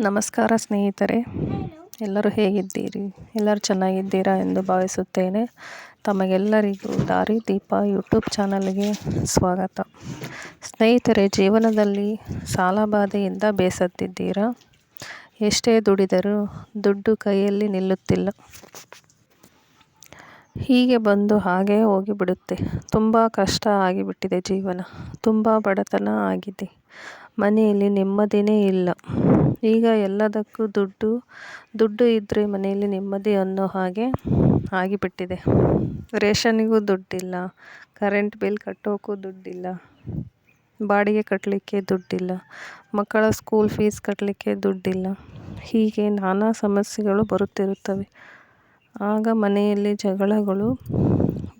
ನಮಸ್ಕಾರ ಸ್ನೇಹಿತರೆ. ಎಲ್ಲರೂ ಹೇಗಿದ್ದೀರಿ? ಎಲ್ಲರೂ ಚೆನ್ನಾಗಿದ್ದೀರಾ ಎಂದು ಭಾವಿಸುತ್ತೇನೆ. ತಮಗೆಲ್ಲರಿಗೂ ದಾರಿ ದೀಪ ಯೂಟ್ಯೂಬ್ ಚಾನಲ್ಗೆ ಸ್ವಾಗತ. ಸ್ನೇಹಿತರೆ, ಜೀವನದಲ್ಲಿ ಸಾಲಬಾಧೆಯಿಂದ ಬೇಸತ್ತಿದ್ದೀರಾ? ಎಷ್ಟೇ ದುಡಿದರೂ ದುಡ್ಡು ಕೈಯಲ್ಲಿ ನಿಲ್ಲುತ್ತಿಲ್ಲ. ಹೀಗೆ ಬಂದು ಹಾಗೇ ಹೋಗಿಬಿಡುತ್ತೆ. ತುಂಬ ಕಷ್ಟ ಆಗಿಬಿಟ್ಟಿದೆ ಜೀವನ. ತುಂಬ ಬಡತನ ಆಗಿದೆ. ಮನೆಯಲ್ಲಿ ನೆಮ್ಮದಿಯೇ ಇಲ್ಲ. ಈಗ ಎಲ್ಲದಕ್ಕೂ ದುಡ್ಡು ದುಡ್ಡು ಇದ್ದರೆ ಮನೆಯಲ್ಲಿ ನೆಮ್ಮದಿ ಅನ್ನೋ ಹಾಗೆ ಆಗಿಬಿಟ್ಟಿದೆ. ರೇಷನ್ನಿಗೂ ದುಡ್ಡಿಲ್ಲ. ಕರೆಂಟ್ ಬಿಲ್ ಕಟ್ಟೋಕ್ಕೂ ದುಡ್ಡಿಲ್ಲ. ಬಾಡಿಗೆ ಕಟ್ಟಲಿಕ್ಕೆ ದುಡ್ಡಿಲ್ಲ. ಮಕ್ಕಳ ಸ್ಕೂಲ್ ಫೀಸ್ ಕಟ್ಟಲಿಕ್ಕೆ ದುಡ್ಡಿಲ್ಲ. ಹೀಗೆ ನಾನಾ ಸಮಸ್ಯೆಗಳು ಬರುತ್ತಿರುತ್ತವೆ. ಆಗ ಮನೆಯಲ್ಲಿ ಜಗಳಗಳು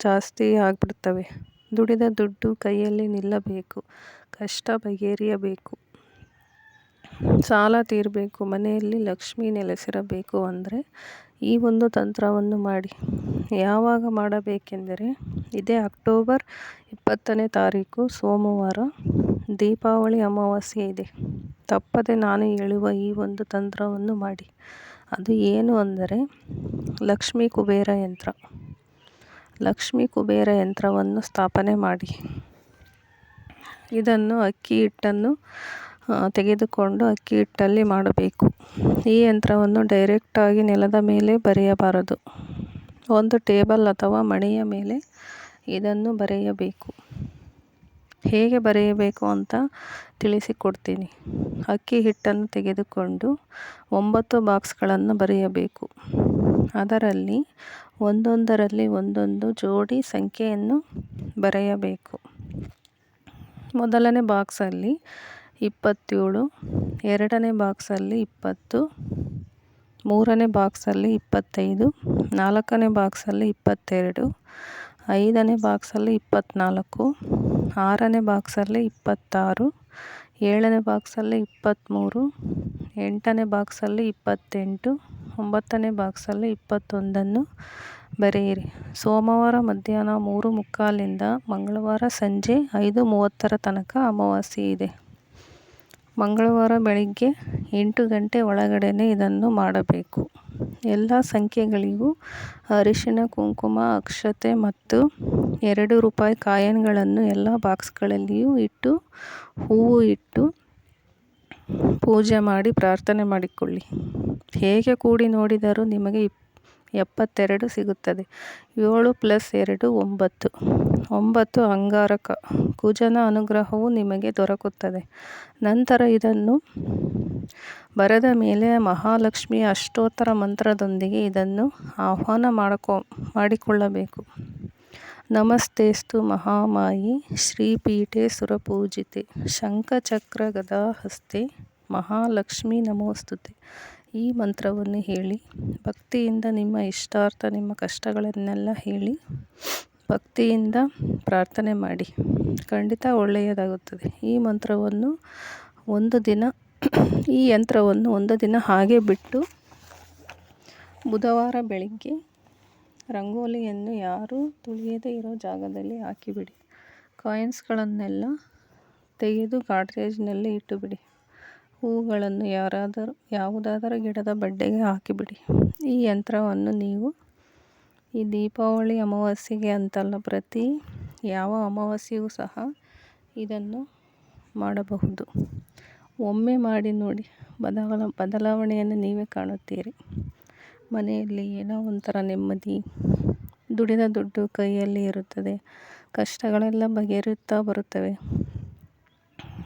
ಜಾಸ್ತಿ ಆಗಿಬಿಡ್ತವೆ. ದುಡಿದ ದುಡ್ಡು ಕೈಯಲ್ಲಿ ನಿಲ್ಲಬೇಕು, ಕಷ್ಟ ಬಗೆಹರಿಯಬೇಕು, ಸಾಲ ತೀರಬೇಕು, ಮನೆಯಲ್ಲಿ ಲಕ್ಷ್ಮಿ ನೆಲೆಸಿರಬೇಕು ಅಂದರೆ ಈ ಒಂದು ತಂತ್ರವನ್ನು ಮಾಡಿ. ಯಾವಾಗ ಮಾಡಬೇಕೆಂದರೆ ಇದೇ ಅಕ್ಟೋಬರ್ ಇಪ್ಪತ್ತನೇ ತಾರೀಕು, ಸೋಮವಾರ ದೀಪಾವಳಿ ಅಮಾವಾಸ್ಯೆ ಇದೆ. ತಪ್ಪದೆ ನಾನು ಹೇಳುವ ಈ ಒಂದು ತಂತ್ರವನ್ನು ಮಾಡಿ. ಅದು ಏನು ಅಂದರೆ ಲಕ್ಷ್ಮೀ ಕುಬೇರ ಯಂತ್ರ. ಲಕ್ಷ್ಮೀ ಕುಬೇರ ಯಂತ್ರವನ್ನು ಸ್ಥಾಪನೆ ಮಾಡಿ. ಇದನ್ನು ಅಕ್ಕಿ ಹಿಟ್ಟನ್ನು ತೆಗೆದುಕೊಂಡು ಅಕ್ಕಿ ಹಿಟ್ಟಲ್ಲಿ ಮಾಡಬೇಕು. ಈ ಯಂತ್ರವನ್ನು ಡೈರೆಕ್ಟಾಗಿ ನೆಲದ ಮೇಲೆ ಬರೆಯಬಾರದು. ಒಂದು ಟೇಬಲ್ ಅಥವಾ ಮಣೆಯ ಮೇಲೆ ಇದನ್ನು ಬರೆಯಬೇಕು. ಹೇಗೆ ಬರೆಯಬೇಕು ಅಂತ ತಿಳಿಸಿಕೊಡ್ತೀನಿ. ಅಕ್ಕಿ ಹಿಟ್ಟನ್ನು ತೆಗೆದುಕೊಂಡು ಒಂಬತ್ತು ಬಾಕ್ಸ್ಗಳನ್ನು ಬರೆಯಬೇಕು. ಅದರಲ್ಲಿ ಒಂದೊಂದರಲ್ಲಿ ಒಂದೊಂದು ಜೋಡಿ ಸಂಖ್ಯೆಯನ್ನು ಬರೆಯಬೇಕು. ಮೊದಲನೇ ಬಾಕ್ಸಲ್ಲಿ ಇಪ್ಪತ್ತೇಳು, ಎರಡನೇ ಬಾಕ್ಸಲ್ಲಿ ಇಪ್ಪತ್ತು, ಮೂರನೇ ಬಾಕ್ಸಲ್ಲಿ ಇಪ್ಪತ್ತೈದು, ನಾಲ್ಕನೇ ಬಾಕ್ಸಲ್ಲಿ ಇಪ್ಪತ್ತೆರಡು, ಐದನೇ ಬಾಕ್ಸಲ್ಲಿ ಇಪ್ಪತ್ತ್ನಾಲ್ಕು ಆರನೇ ಬಾಕ್ಸಲ್ಲಿ ಇಪ್ಪತ್ತಾರು, ಏಳನೇ ಬಾಕ್ಸಲ್ಲಿ ಇಪ್ಪತ್ತ್ಮೂರು ಎಂಟನೇ ಬಾಕ್ಸಲ್ಲಿ ಇಪ್ಪತ್ತೆಂಟು, ಒಂಬತ್ತನೇ ಬಾಕ್ಸಲ್ಲಿ ಇಪ್ಪತ್ತೊಂದನ್ನು ಬರೆಯಿರಿ. ಸೋಮವಾರ ಮಧ್ಯಾಹ್ನ ಮೂರು ಮುಕ್ಕಾಲಿಂದ ಮಂಗಳವಾರ ಸಂಜೆ ಐದು ಮೂವತ್ತರ ತನಕ ಅಮಾವಾಸ್ಯೆ ಇದೆ. ಮಂಗಳವಾರ ಬೆಳಿಗ್ಗೆ ಎಂಟು ಗಂಟೆ ಒಳಗಡೆನೆ ಇದನ್ನು ಮಾಡಬೇಕು. ಎಲ್ಲ ಸಂಖ್ಯೆಗಳಿಗೂ ಅರಿಶಿನ ಕುಂಕುಮ, ಅಕ್ಷತೆ ಮತ್ತು ಎರಡು ರೂಪಾಯಿ ಕಾಯಿನ್ಗಳನ್ನು ಎಲ್ಲ ಬಾಕ್ಸ್ಗಳಲ್ಲಿಯೂ ಇಟ್ಟು, ಹೂವು ಇಟ್ಟು ಪೂಜೆ ಮಾಡಿ ಪ್ರಾರ್ಥನೆ ಮಾಡಿಕೊಳ್ಳಿ. ಹೇಗೆ ಕೂಡಿ ನೋಡಿದರೂ ನಿಮಗೆ ಇಪ್, ಎಪ್ಪತ್ತೆರಡು ಸಿಗುತ್ತದೆ. ಏಳು ಪ್ಲಸ್ ಎರಡು ಒಂಬತ್ತು. ಒಂಬತ್ತು ಅಂಗಾರಕ. ಕುಜನ ಅನುಗ್ರಹವು ನಿಮಗೆ ದೊರಕುತ್ತದೆ. ನಂತರ ಇದನ್ನು ಬರೆದ ಮೇಲೆ ಮಹಾಲಕ್ಷ್ಮಿಯ ಅಷ್ಟೋತ್ತರ ಮಂತ್ರದೊಂದಿಗೆ ಇದನ್ನು ಆಹ್ವಾನ ಮಾಡಿಕೊ, ಮಾಡಿಕೊಳ್ಳಬೇಕು. ನಮಸ್ತೇಸ್ತು ಮಹಾಮಾಯಿ, ಶ್ರೀಪೀಠೆ ಸುರಪೂಜಿತೆ, ಶಂಖಚಕ್ರ ಗದಾಹಸ್ತೆ, ಮಹಾಲಕ್ಷ್ಮಿ ನಮೋಸ್ತುತೆ. ಈ ಮಂತ್ರವನ್ನು ಹೇಳಿ, ಭಕ್ತಿಯಿಂದ ನಿಮ್ಮ ಇಷ್ಟಾರ್ಥ, ನಿಮ್ಮ ಕಷ್ಟಗಳನ್ನೆಲ್ಲ ಹೇಳಿ, ಭಕ್ತಿಯಿಂದ ಪ್ರಾರ್ಥನೆ ಮಾಡಿ. ಖಂಡಿತ ಒಳ್ಳೆಯದಾಗುತ್ತದೆ. ಈ ಮಂತ್ರವನ್ನು ಒಂದು ದಿನ, ಈ ಯಂತ್ರವನ್ನು ಒಂದು ದಿನ ಹಾಗೆ ಬಿಟ್ಟು ಬುಧವಾರ ಬೆಳಿಗ್ಗೆ ರಂಗೋಲಿಯನ್ನು ಯಾರೂ ತುಳಿಯದೇ ಇರೋ ಜಾಗದಲ್ಲಿ ಹಾಕಿಬಿಡಿ. ಕಾಯಿನ್ಸ್ಗಳನ್ನೆಲ್ಲ ತೆಗೆದು ಗಾಡ್ರೇಜ್ನಲ್ಲಿ ಇಟ್ಟುಬಿಡಿ. ಹೂಗಳನ್ನು ಯಾರಾದರೂ, ಯಾವುದಾದರೂ ಗಿಡದ ಬಡ್ಡೆಗೆ ಹಾಕಿಬಿಡಿ. ಈ ಯಂತ್ರವನ್ನು ನೀವು ಈ ದೀಪಾವಳಿ ಅಮಾವಾಸ್ಯೆಗೆ ಅಂತಲ್ಲ, ಪ್ರತಿ ಯಾವ ಅಮಾವಾಸ್ಯೆಯೂ ಸಹ ಇದನ್ನು ಮಾಡಬಹುದು. ಒಮ್ಮೆ ಮಾಡಿ ನೋಡಿ, ಬದಲ, ಬದಲಾವಣೆಯನ್ನು ನೀವೇ ಕಾಣುತ್ತೀರಿ. ಮನೆಯಲ್ಲಿ ಏನೋ ಒಂಥರ ನೆಮ್ಮದಿ, ದುಡಿದ ದುಡ್ಡು ಕೈಯಲ್ಲಿ ಇರುತ್ತದೆ. ಕಷ್ಟಗಳೆಲ್ಲ ಬಗೆಹರಿಯುತ್ತಾ ಬರುತ್ತವೆ.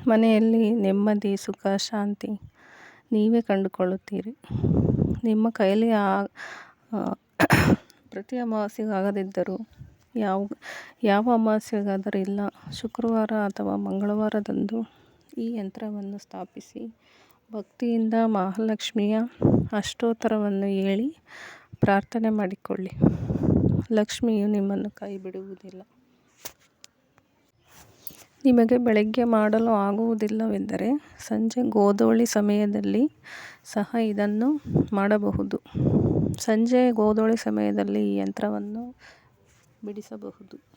ಮನೆಯಲ್ಲಿ ನೆಮ್ಮದಿ, ಸುಖ, ಶಾಂತಿ ನೀವೇ ಕಂಡುಕೊಳ್ಳುತ್ತೀರಿ. ನಿಮ್ಮ ಕೈಯಲ್ಲಿ ಆ ಪ್ರತಿ ಅಮಾವಾಸ್ಯೆಗಾಗದಿದ್ದರೂ ಯಾವ ಯಾವ ಅಮಾವಾಸ್ಯೆಗಾದರೂ ಇಲ್ಲ. ಶುಕ್ರವಾರ ಅಥವಾ ಮಂಗಳವಾರದಂದು ಈ ಯಂತ್ರವನ್ನು ಸ್ಥಾಪಿಸಿ ಭಕ್ತಿಯಿಂದ ಮಹಾಲಕ್ಷ್ಮಿಯ ಅಷ್ಟೋತ್ತರವನ್ನು ಹೇಳಿ ಪ್ರಾರ್ಥನೆ ಮಾಡಿಕೊಳ್ಳಿ. ಲಕ್ಷ್ಮಿಯು ನಿಮ್ಮನ್ನು ಕೈ ಬಿಡುವುದಿಲ್ಲ ನಿಮಗೆ ಬೆಳಗ್ಗೆ ಮಾಡಲು ಆಗುವುದಿಲ್ಲವೆಂದರೆ ಸಂಜೆ ಗೋಧೂಳಿ ಸಮಯದಲ್ಲಿ ಸಹ ಇದನ್ನು ಮಾಡಬಹುದು. ಸಂಜೆ ಗೋಧೂಳಿ ಸಮಯದಲ್ಲಿ ಈ ಯಂತ್ರವನ್ನು ಬಿಡಿಸಬಹುದು.